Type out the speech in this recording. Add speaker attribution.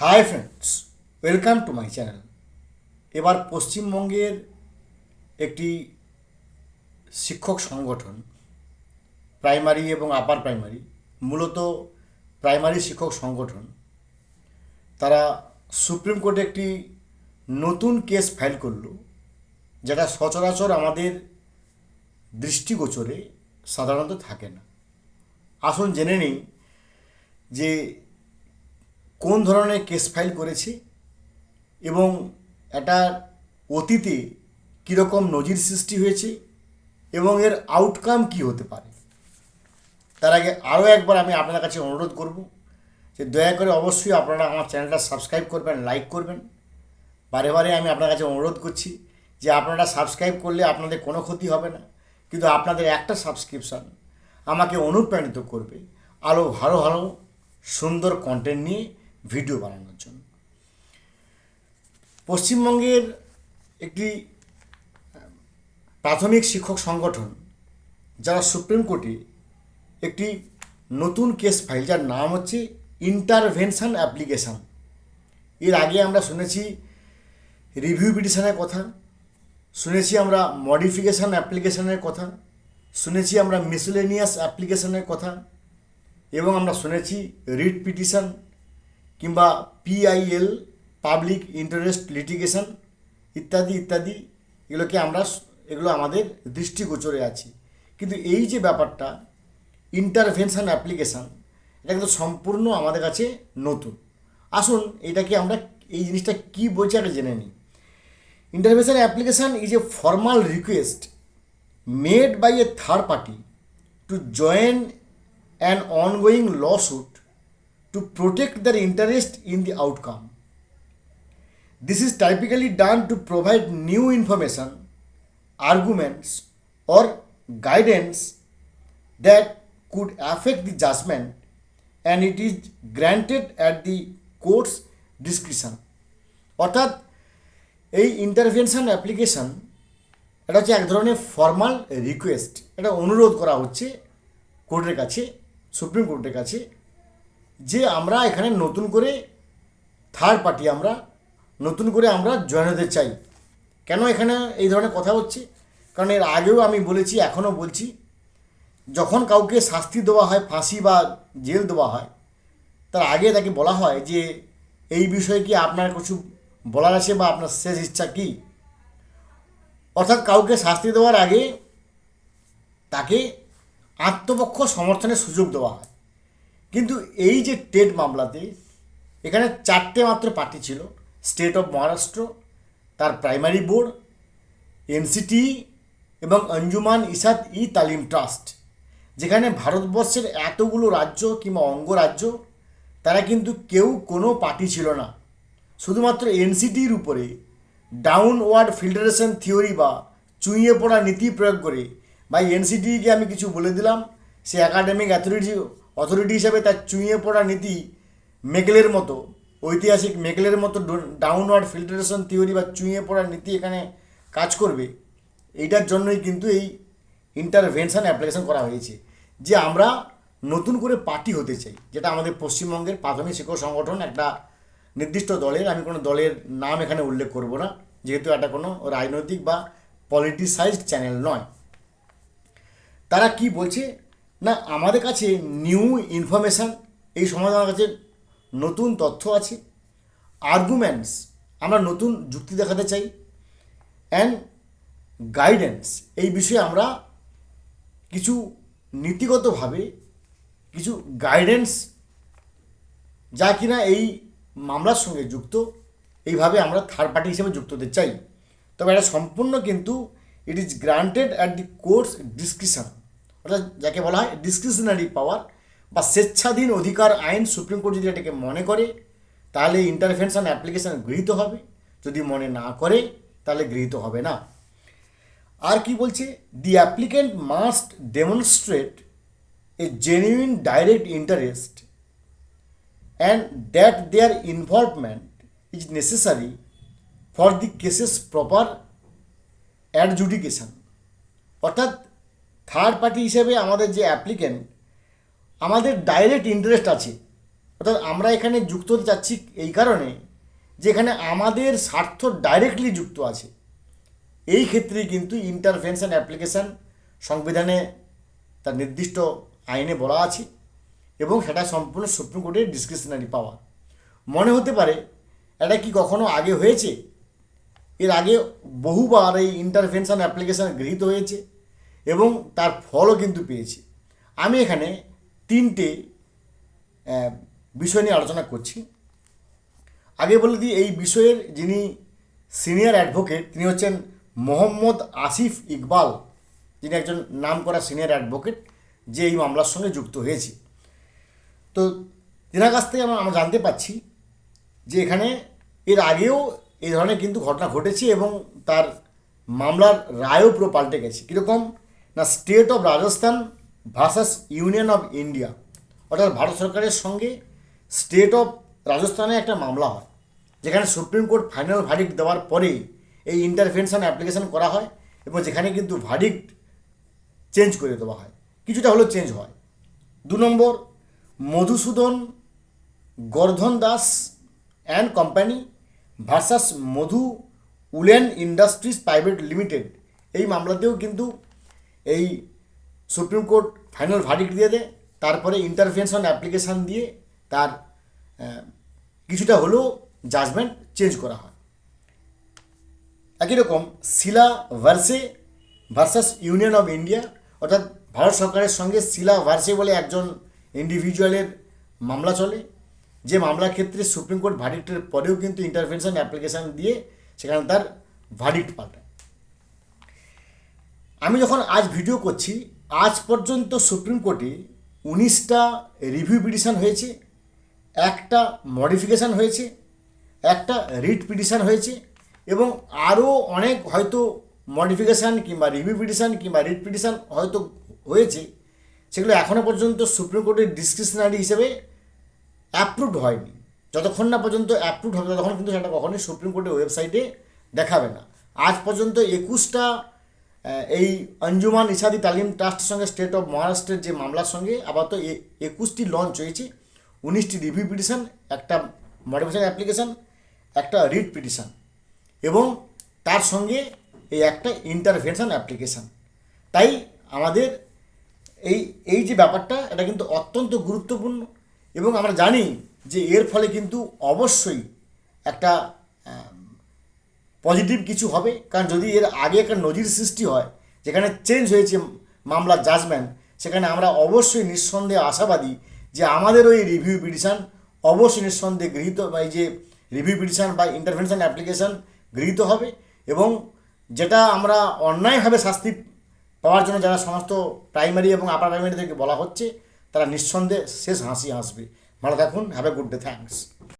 Speaker 1: Hi friends welcome to my channel এবার পশ্চিমবঙ্গের একটি শিক্ষক সংগঠন প্রাইমারি এবং আপার প্রাইমারি মূলত প্রাইমারি শিক্ষক সংগঠন, তারা সুপ্রিম কোর্টে একটি নতুন কেস ফাইল করল, যেটা সচরাচর আমাদের দৃষ্টিগোচরে সাধারণত থাকে না। আসুন জেনে নিই যে কোন ধরনের কেস ফাইল করেছি এবং এটা অতীতে কীরকম নজির সৃষ্টি হয়েছে এবং এর আউটকাম কি হতে পারে? তার আগে আরও একবার আমি আপনাদের কাছে অনুরোধ করব যে দয়া করে অবশ্যই আপনারা আমার চ্যানেলটা সাবস্ক্রাইব করবেন লাইক করবেন। বারে বারে আমি আপনার কাছে অনুরোধ করছি যে আপনারা সাবস্ক্রাইব করলে আপনাদের কোনো ক্ষতি হবে না, কিন্তু আপনাদের একটা সাবস্ক্রিপশান আমাকে অনুপ্রাণিত করবে আরও ভালো ভালো সুন্দর কন্টেন্ট নিয়ে ভিডিও বানানোর জন্য। পশ্চিমবঙ্গের একটি, প্রাথমিক শিক্ষক সংগঠন, যারা সুপ্রিম কোর্টে একটি নতুন কেস ফাইল, যার নাম হচ্ছে ইন্টারভেনশন অ্যাপ্লিকেশান। এর আগে আমরা শুনেছি রিভিউ পিটিশনের কথা, শুনেছি আমরা মডিফিকেশান অ্যাপ্লিকেশনের কথা, শুনেছি আমরা মিসলেনিয়াস অ্যাপ্লিকেশনের কথা, এবং আমরা শুনেছি রিট পিটিশন কিংবা পিআইএল পাবলিক ইন্টারেস্ট লিটিগেশন ইত্যাদি ইত্যাদি, এগুলোকে আমরা এগুলো আমাদের দৃষ্টিগোচরে আছে। কিন্তু এই যে ব্যাপারটা ইন্টারভেনশন অ্যাপ্লিকেশান এটা কিন্তু সম্পূর্ণ আমাদের কাছে নতুন। আসুন এটাকে আমরা এই জিনিসটা কী বলছি আগে জেনে নিই। Intervention application is a formal request made by a third party to join an ongoing lawsuit to protect their interest in the outcome. This is typically done to provide new information, arguments, or guidance that could affect the judgment, and it is granted at the court's discretion. অর্থাৎ এই intervention application এটা হচ্ছে এক ধরনের formal request এটা অনুরোধ করা হচ্ছে কোর্টের কাছে সুপ্রিম কোর্টের কাছে যে আমরা এখানে নতুন করে থার্ড পার্টি আমরা, নতুন করে আমরা জয়েন হতে চাই। কেন এখানে এই ধরনের কথা হচ্ছে? কারণ এর আগেও আমি বলেছি, এখনও বলছি, যখন কাউকে শাস্তি দেওয়া হয়, ফাঁসি বা জেল দেওয়া হয়, তার আগে তাকে বলা হয় যে, এই বিষয়ে কি আপনার কিছু বলার আছে বা আপনার শেষ ইচ্ছা কী? অর্থাৎ কাউকে শাস্তি দেওয়ার আগে তাকে আত্মপক্ষ সমর্থনের সুযোগ দেওয়া হয়। কিন্তু এই যে টেট মামলাতে, এখানে চারটে মাত্র পার্টি ছিল, স্টেট অফ মহারাষ্ট্র, তার প্রাইমারি বোর্ড, এনসিটি এবং অঞ্জুমান ইসাদ ই তালিম ট্রাস্ট, যেখানে ভারতবর্ষের এতগুলো রাজ্য কিংবা অঙ্গরাজ্য, তারা কিন্তু কেউ কোনো পার্টি ছিল না। শুধুমাত্র এনসিটির উপরে ডাউনওয়ার্ড ফিল্টারেশন থিওরি বা চুইয়ে পড়া নীতি প্রয়োগ করে বা এনসিটিকে আমি কিছু বলে দিলাম, সে একাডেমিক অথরিটি অথরিটি হিসাবে তার চুইয়ে পড়া নীতি মেগলের মতো। ঐতিহাসিক মেগলের মতো ডাউনওয়ার্ড ফিল্টারেশন থিওরি বা চুঁয়ে পড়া নীতি এখানে কাজ করবে। এইটার জন্যই কিন্তু এই ইন্টারভেনশন অ্যাপ্লিকেশন করা হয়েছে। যে আমরা নতুন করে পার্টি হতে চাই, যেটা আমাদের পশ্চিমবঙ্গের প্রাথমিক শিক্ষক সংগঠন একটা নির্দিষ্ট দলের, আমি কোনো দলের নাম এখানে উল্লেখ করব না, যেহেতু এটা কোনো রাজনৈতিক বা পলিটিসাইজড চ্যানেল নয়। তারা কি বলছে? না, আমাদের কাছে নিউ ইনফরমেশান এই সময় আমার কাছে নতুন তথ্য আছে আর্গুমেন্টস আমরা নতুন যুক্তি দেখাতে চাই অ্যান্ড গাইডেন্স এই বিষয়ে আমরা কিছু নীতিগতভাবে কিছু গাইডেন্স যা কিনা এই মামলার সঙ্গে যুক্ত, এইভাবে আমরা থার্ড পার্টি হিসেবে যুক্ত হতে চাই। তবে এটা সম্পূর্ণ কিন্তু it is granted at the court's discretion অর্থাৎ যাকে বলা হয় ডিসক্রিপশনারি পাওয়ার বা স্বেচ্ছাধীন অধিকার আইন সুপ্রিম কোর্ট যদি এটাকে মনে করে, তাহলে ইন্টারভেনশন অ্যাপ্লিকেশান গৃহীত হবে। যদি মনে না করে, তাহলে গৃহীত হবে না। আর কি বলছে? The applicant must demonstrate a genuine direct interest and that their involvement is necessary for the case's proper adjudication. অর্থাৎ থার্ড পার্টি হিসেবে আমাদের যে অ্যাপ্লিকেন্ট আমাদের ডাইরেক্ট ইন্টারেস্ট আছে। অর্থাৎ আমরা এখানে যুক্ত হতে চাচ্ছি এই কারণে যে এখানে আমাদের স্বার্থ ডাইরেক্টলি যুক্ত আছে। এই ক্ষেত্রেই কিন্তু ইন্টারভেনশন অ্যাপ্লিকেশান সংবিধানে তার নির্দিষ্ট আইনে বলা আছে এবং সেটা সম্পূর্ণ সুপ্রিম কোর্টের ডিসক্রিপশনারি পাওয়া মনে হতে পারে এটা কি কখনো আগে হয়েছে? এর আগে বহুবার এই ইন্টারভেনশন অ্যাপ্লিকেশান গৃহীত হয়েছে। এবং তার ফলও কিন্তু পেয়েছি। আমি এখানে তিনটে বিষয় নিয়ে আলোচনা করছি। আগে বলে দিই, এই বিষয়ের যিনি সিনিয়র অ্যাডভোকেট, তিনি হচ্ছেন মোহাম্মদ আসিফ ইকবাল। যিনি একজন নাম করা সিনিয়র অ্যাডভোকেট, যে এই মামলার সঙ্গে যুক্ত হয়েছে। তো তেনার কাছ থেকে আমরা জানতে পাচ্ছি যে এখানে এর আগেও এই ধরনের কিন্তু ঘটনা ঘটেছে এবং তার মামলার রায়ও পুরো পাল্টে গেছে। কীরকম? না state of Rajasthan versus union of India অর্থাৎ ভারত সরকারের সঙ্গে স্টেট অফ রাজস্থানে একটা মামলা হয়, যেখানে সুপ্রিম কোর্ট ফাইনাল ভার্ডিক্ট দেওয়ার পরেই এই ইন্টারভেনশন অ্যাপ্লিকেশন করা হয় এবং যেখানে কিন্তু ভার্ডিক্ট চেঞ্জ করে দেওয়া হয়। কিছুটা হলেও চেঞ্জ হয়। দু number, Madhusudan, Gordhan Das and company versus Madhu woollen industries private limited. এই মামলাতেও কিন্তু এই সুপ্রিম কোর্ট ফাইনাল ভার্ডিক্ট দিয়ে দেয়, তারপরে ইন্টারভেনশন অ্যাপ্লিকেশান দিয়ে তার কিছুটা হলেও জাজমেন্ট চেঞ্জ করা হয়। একই রকম শিলা ভার্সে ভার্সাস ইউনিয়ন অফ ইন্ডিয়া অর্থাৎ ভারত সরকারের সঙ্গে শিলা ভার্সে বলে একজন ইন্ডিভিজুয়ালের মামলা চলে, যে মামলার ক্ষেত্রে সুপ্রিম কোর্ট ভার্ডিক্টের পরেও কিন্তু ইন্টারভেনশন অ্যাপ্লিকেশান দিয়ে সেখানে তার ভার্ডিক্ট পাল্টায়। আমি যখন আজ ভিডিও করছি, আজ পর্যন্ত সুপ্রিম কোর্টে উনিশটা রিভিউ পিটিশান হয়েছে, একটা মডিফিকেশান হয়েছে, একটা রিট পিটিশন হয়েছে এবং আরও অনেক হয়তো মডিফিকেশান কিংবা রিভিউ পিটিশন কিংবা রিট পিটিশন হয়তো হয়েছে, সেগুলো এখনও পর্যন্ত সুপ্রিম কোর্টের ডিসক্রিপশনারি হিসেবে অ্যাপ্রুভড হয়নি। যতক্ষণ না পর্যন্ত অ্যাপ্রুভড হবে, ততক্ষণ কিন্তু সেটা কখনোই সুপ্রিম কোর্টের ওয়েবসাইটে দেখাবে না। আজ পর্যন্ত একুশটা এই অঞ্জুমান ইসাদি তালিম ট্রাস্টের সঙ্গে স্টেট অফ মহারাষ্ট্রের যে মামলার সঙ্গে আপাতত একুশটি লঞ্চ হয়েছে, উনিশটি রিভিউ পিটিশন, একটা মডিফিকেশন অ্যাপ্লিকেশন, একটা রিট পিটিশন এবং তার সঙ্গে এই একটা ইন্টারভেনশন অ্যাপ্লিকেশন। তাই আমাদের এই এই যে ব্যাপারটা, এটা কিন্তু অত্যন্ত গুরুত্বপূর্ণ এবং আমরা জানি যে এর ফলে কিন্তু অবশ্যই একটা পজিটিভ কিছু হবে, কারণ যদি এর আগে একটা নজির সৃষ্টি হয়, যেখানে চেঞ্জ হয়েছে মামলার জাজমেন্ট সেখানে আমরা অবশ্যই নিঃসন্দেহে আশাবাদী যে আমাদের ওই রিভিউ পিটিশান অবশ্যই নিঃসন্দেহে গৃহীত বা এই যে রিভিউ পিটিশন বা ইন্টারভেনশন অ্যাপ্লিকেশন গৃহীত হবে এবং যেটা আমরা অন্যায়ভাবে শাস্তি পাওয়ার জন্য যারা সমস্ত প্রাইমারি এবং আপার প্রাইমারিদেরকে বলা হচ্ছে, তারা নিঃসন্দেহে শেষ হাসি হাসবে। ভালো থাকুন have a good day thanks